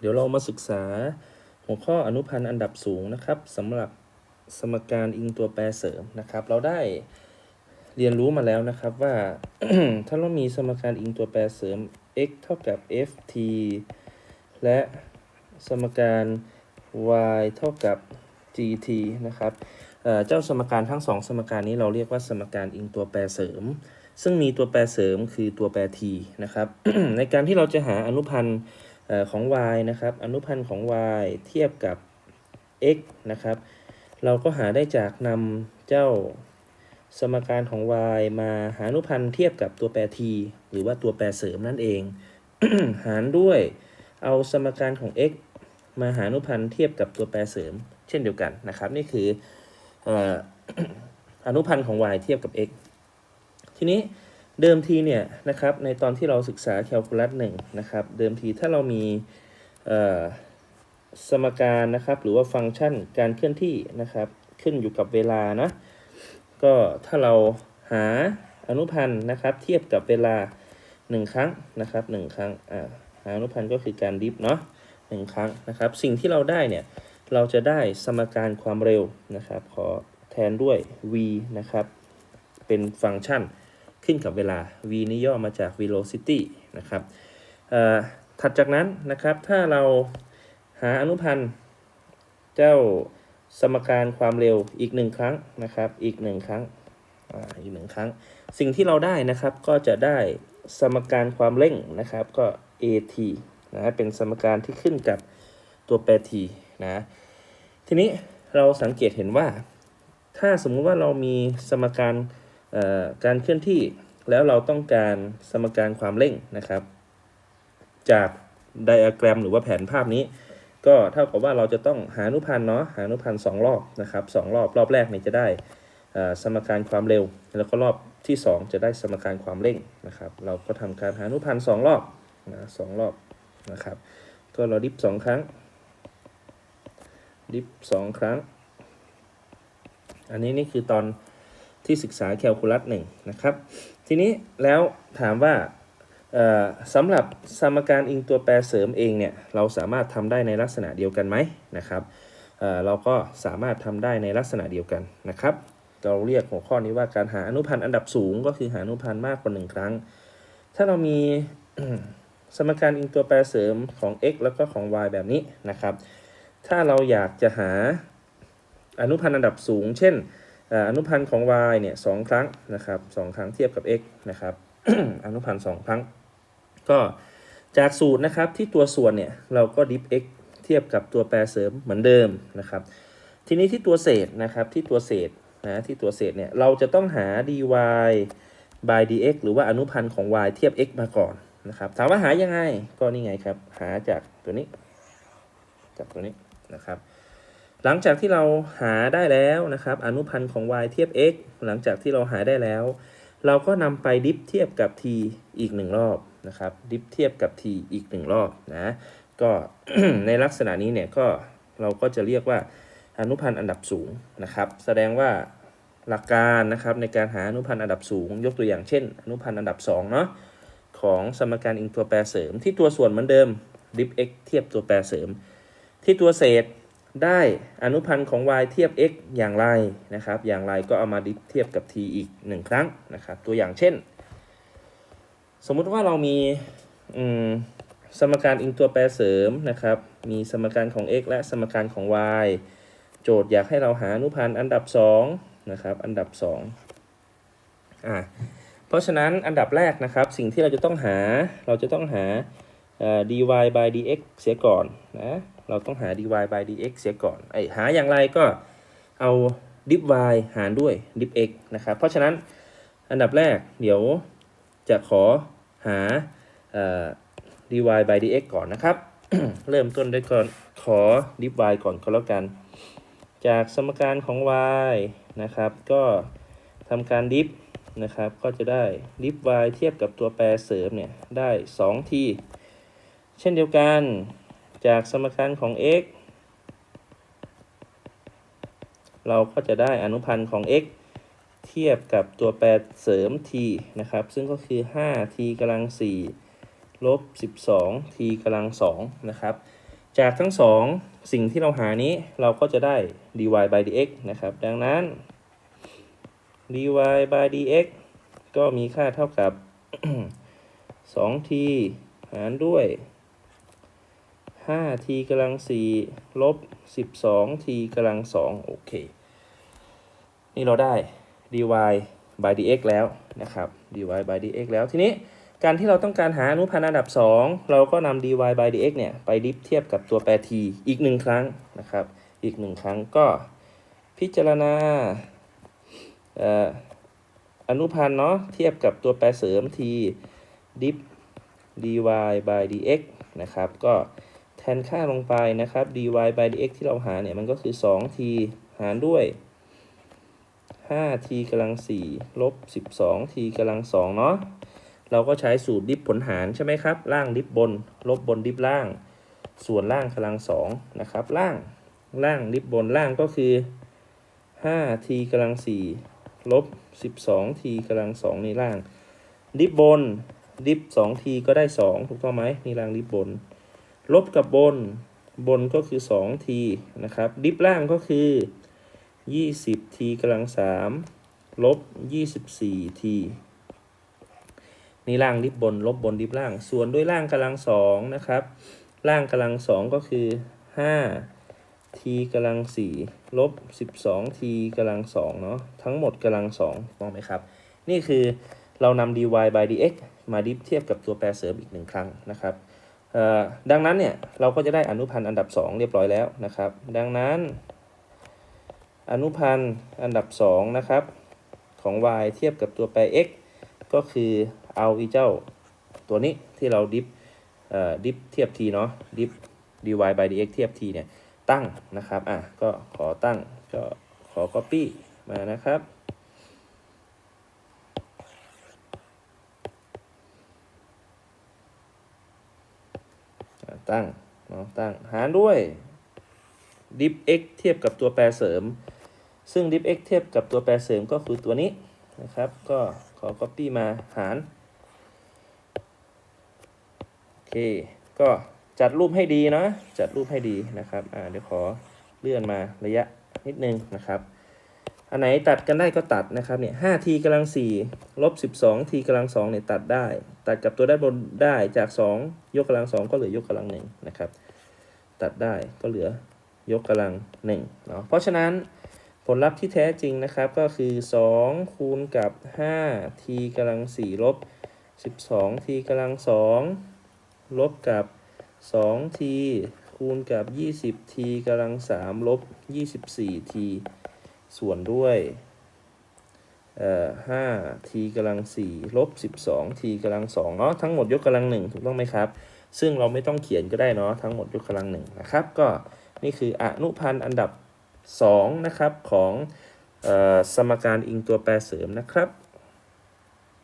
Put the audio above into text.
เดี๋ยวเรามาศึกษาหัวข้ออนุพันธ์อันดับสูงนะครับสำหรับสมการอิงตัวแปรเสริมนะครับ เราได้เรียนรู้มาแล้วนะครับว่า ถ้าเรามีสมการอิงตัวแปรเสริม x เท่ากับ ft และสมการ y เท่ากับ gt นะครับเจ้าสมการทั้งสองสมการนี้เราเรียกว่าสมการอิงตัวแปรเสริม ซึ่งมีตัวแปรเสริมคือตัวแปร t นะครับ ในการที่เราจะหาอนุพันธ์ ของ y นะครับ อนุพันธ์ของ y เทียบกับ x นะครับ เราก็หาได้จากนำเจ้าสมการของ y มาหาอนุพันธ์เทียบกับตัวแปร t หรือว่าตัวแปรเสริมนั่นเอง หารด้วยเอาสมการของ x มาหาอนุพันธ์เทียบกับตัวแปรเสริม เช่นเดียวกันนะครับ นี่คือออนุพันธ์ของ y เทียบกับ x ทีนี้ เดิมทีเนี่ยนะครับในตอนที่เราศึกษาแคลคูลัสหนึ่งนะครับเดิมทีถ้าเรามีสมการนะครับหรือว่าฟังก์ชันการเคลื่อนที่นะครับขึ้นอยู่กับเวลานะก็ถ้าเราหาอนุพันธ์นะครับเทียบกับเวลา 1 ครั้งนะครับหนึ่งครั้งหาอนุพันธ์ก็คือการดิฟเนาะหนึ่งครั้งนะครับสิ่งที่เราได้เนี่ยเราจะได้สมการความเร็วนะครับขอแทนด้วย v นะครับเป็นฟังก์ชัน ขึ้นกับเวลา v นี่ย่อมาจาก velocity นะครับถัดจากนั้นนะครับถ้าเราหาอนุพันธ์เจ้าสมการความเร็วอีกหนึ่งครั้งนะครับ อีกหนึ่งครั้งอ,อีกหนึ่งครั้ง สิ่งที่เราได้นะครับก็จะได้สมการความเร่งนะครับก็ at นะเป็นสมการที่ขึ้นกับตัวแปร t นะทีนี้เราสังเกตเห็นว่า ถ้าสมมุติว่าเรามีสมการ การเคลื่อนที่แล้วเราต้องการสมการความเร่งนะครับ จากไดอะแกรมหรือว่าแผนภาพนี้ ก็เท่ากับว่าเราจะต้องหาอนุพันธ์เนาะหาอนุพันธ์สองรอบนะครับสองรอบรอบแรกเนี่ยจะได้สมการความเร็ว แล้วก็รอบที่ 2 จะได้สมการความเร่งนะครับ เราก็ทำการหาอนุพันธ์สองรอบนะสองรอบนะครับ ก็เราดิฟสองครั้ง ดิฟสองครั้ง อันนี้นี่คือตอน ที่ศึกษาแคลคูลัสหนึ่งนะครับ ทีนี้แล้วถามว่าสำหรับสมการอิงตัวแปรเสริมเองเนี่ยเราสามารถทำได้ในลักษณะเดียวกันไหมนะครับเเราก็สามารถทำได้ในลักษณะเดียวกันนะครับ เราเรียกหัวข้อนี้ว่าการหาอนุพันธ์อันดับสูงก็คือหาอนุพันธ์มากกว่าหนึ่งครั้ง ถ้าเรามีสมการอิงตัวแปรเสริมของ x แล้วก็ของ y แบบนี้นะครับ ถ้าเราอยากจะหาอนุพันธ์อันดับสูง เช่น อนุพันธ์ของ y เนี่ยสองครั้งนะครับสองครั้งเทียบกับ x นะครับอนุพันธ์สองครั้ง ก็จากสูตรนะครับที่ตัวส่วนเนี่ยเราก็ดิฟ x เทียบกับตัวแปรเสริมเหมือนเดิมนะครับ ทีนี้ที่ตัวเศษนะครับที่ตัวเศษนะที่ตัวเศษเนี่ยเราจะต้องหา dy by dx หรือว่าอนุพันธ์ของ y เทียบ x มาก่อนนะครับถามว่าหายังไงก็นี่ไงครับ หาจากตัวนี้ จากตัวนี้นะครับ หลังจากที่เราหาได้แล้วนะครับ อนุพันธ์ของ y เทียบ x หลังจากที่เราหาได้แล้ว เราก็นำไปดิฟเทียบกับ t อีกหนึ่งรอบนะครับ ดิฟเทียบกับ t อีกหนึ่งรอบนะ ก็ในลักษณะนี้เนี่ยก็เราก็จะเรียกว่าอนุพันธ์อันดับสูงนะครับ แสดงว่าหลักการนะครับในการหาอนุพันธ์อันดับสูง ยกตัวอย่างเช่น อนุพันธ์อันดับ2เนาะของสมการอิงตัวแปรเสริม ที่ตัวส่วนเหมือนเดิมดิฟ x เทียบตัวแปรเสริม ที่ตัวเศษ ได้อนุพันธ์ของ y เทียบ x อย่างไรนะครับ อย่างไรก็เอามาดิเทียบกับ t อีกหนึ่งครั้งนะครับ ตัวอย่างเช่น สมมุติว่าเรามีมสมการอิงตัวแปรเสริมนะครับ มีสมการของ x และสมการของ y โจทย์อยากให้เราหาอนุพันธ์อันดับ2นะครับ อันดับ2อ่าเพราะฉะนั้นอันดับแรกนะครับ สิ่งที่เราจะต้องหาเราจะต้องหา dy by dx เสียก่อนนะ เราต้องหา dy by dx เสียก่อน ไอหาอย่างไรก็เอาดิฟ y หารด้วยดิฟ x นะครับ เพราะฉะนั้นอันดับแรกเดี๋ยวจะขอหา dy by dx ก่อนนะครับ เริ่มต้นด้วยก่อนขอดิฟ y ก่อนก็แล้วกัน จากสมการของ y นะครับ ก็ทำการดิฟนะครับ ก็จะได้ดิฟ y เทียบกับตัวแปรเสริมเนี่ยได้2ที เช่นเดียวกันจากสมการของ x เราก็จะได้อนุพันธ์ของ x เทียบกับตัวแปรเสริม t นะครับ ซึ่งก็คือ 5t กำลัง 4 ลบ 12t กำลัง 2 นะครับ จากทั้งสองสิ่งที่เราหานี้เราก็จะได้ dy by dx นะครับ ดังนั้น dy by dx ก็มีค่าเท่ากับ 2t หารด้วย 5t กำลัง4ลบ 12t กำลัง2โอเค นี่เราได้ dy by dx แล้วนะครับ dy by dx แล้วทีนี้การที่เราต้องการหาอนุพันธ์อันดับ 2 เราก็นำ dy by dx เนี่ย ไปดิฟเทียบกับตัวแปร t อีกหนึ่งครั้งนะครับ อีกหนึ่งครั้งก็พิจารณาเอ่ออนุพันธ์เนาะเทียบกับตัวแปรเสริม t ดิฟ dy by dx นะครับ ก็ แทนค่าลงไปนะครับ dy by dx ที่เราหาเนี่ย มันก็คือ 2t หารด้วย 5t กำลัง 4 ลบ 12t กำลัง 2 เนาะ เราก็ใช้สูตรดิฟผลหารใช่ไหมครับ ล่างดิฟบน ลบบนดิฟล่าง ส่วนล่างกำลัง 2 นะครับ ล่าง ล่างดิฟบนล่างก็คือ 5t กำลัง 4 ลบ 12t กำลัง 2 นี่ล่าง ดิฟบน ดิฟ 2t ก็ได้ 2 ถูกต้องไหมนี่ล่างดิฟบน ลบกับบน บนก็คือ 2t นะครับ ดิฟล่างก็คือ 20t กำลัง 3 ลบ 24t นี่ล่างดิบบน ลบบนดิบล่าง ส่วนด้วยล่างกำลังสองนะครับ ล่างกำลังสองก็คือ 5t กำลัง 4 ลบ 12t กำลัง 2 เนาะ ทั้งหมดกำลัง 2 มองไหมครับ นี่คือเรานำ dy by dx มาดิฟเทียบกับตัวแปรเสริมอีกหนึ่งครั้งนะครับ ดังนั้นเนี่ยเราก็จะได้อนุพันธ์อันดับ 2 เรียบร้อยแล้วนะครับ ดังนั้น อนุพันธ์อันดับ2นะครับของ y เทียบกับตัวแปร x ก็คือเอาอีเจ้าตัวนี้ที่เราดิฟดิฟเทียบ t เนาะดิฟ dy by dx เทียบ t เนี่ยตั้งนะครับอะก็ขอตั้งก็ขอ copy มานะครับ ตั้งเนาะตั้งหารด้วย diff x เทียบกับตัวแปรเสริม ซึ่ง diff x เทียบกับตัวแปรเสริมก็คือตัวนี้นะครับ ก็ขอ copy มาหาร โอเค ก็จัดรูปให้ดีเนาะจัดรูปให้ดีนะครับ อ่า เดี๋ยวขอเลื่อนมาระยะนิดนึงนะครับ อันไหนตัดกันได้ก็ตัดนะครับเนี่ย 5t กำลัง4ลบ 12t กำลัง2เนี่ยตัดได้ ตัดกับตัวด้านบนได้จาก2ยกกำลัง2ก็เหลือยกกำลัง1นะครับ ตัดได้ก็เหลือยกกำลัง1เนาะเพราะฉะนั้นผลลัพธ์ที่แท้จริงนะครับก็คือ2คูณกับ 5t กำลัง4ลบ 12t กำลัง2ลบกับ 2t คูณกับ 20t กำลัง3ลบ 24t ส่ ส่วนด้วยเอ่อ 5t กำลัง4ลบ 12t กำลัง2เนาะทั้งหมดยกกำลัง1ถูกต้องไหมครับ ซึ่งเราไม่ต้องเขียนก็ได้เนาะทั้งหมดยกกำลัง1นะครับ ก็นี่คืออนุพันธ์อันดับ2นะครับของเออสมการอิงตัวแปรเสริมนะครับ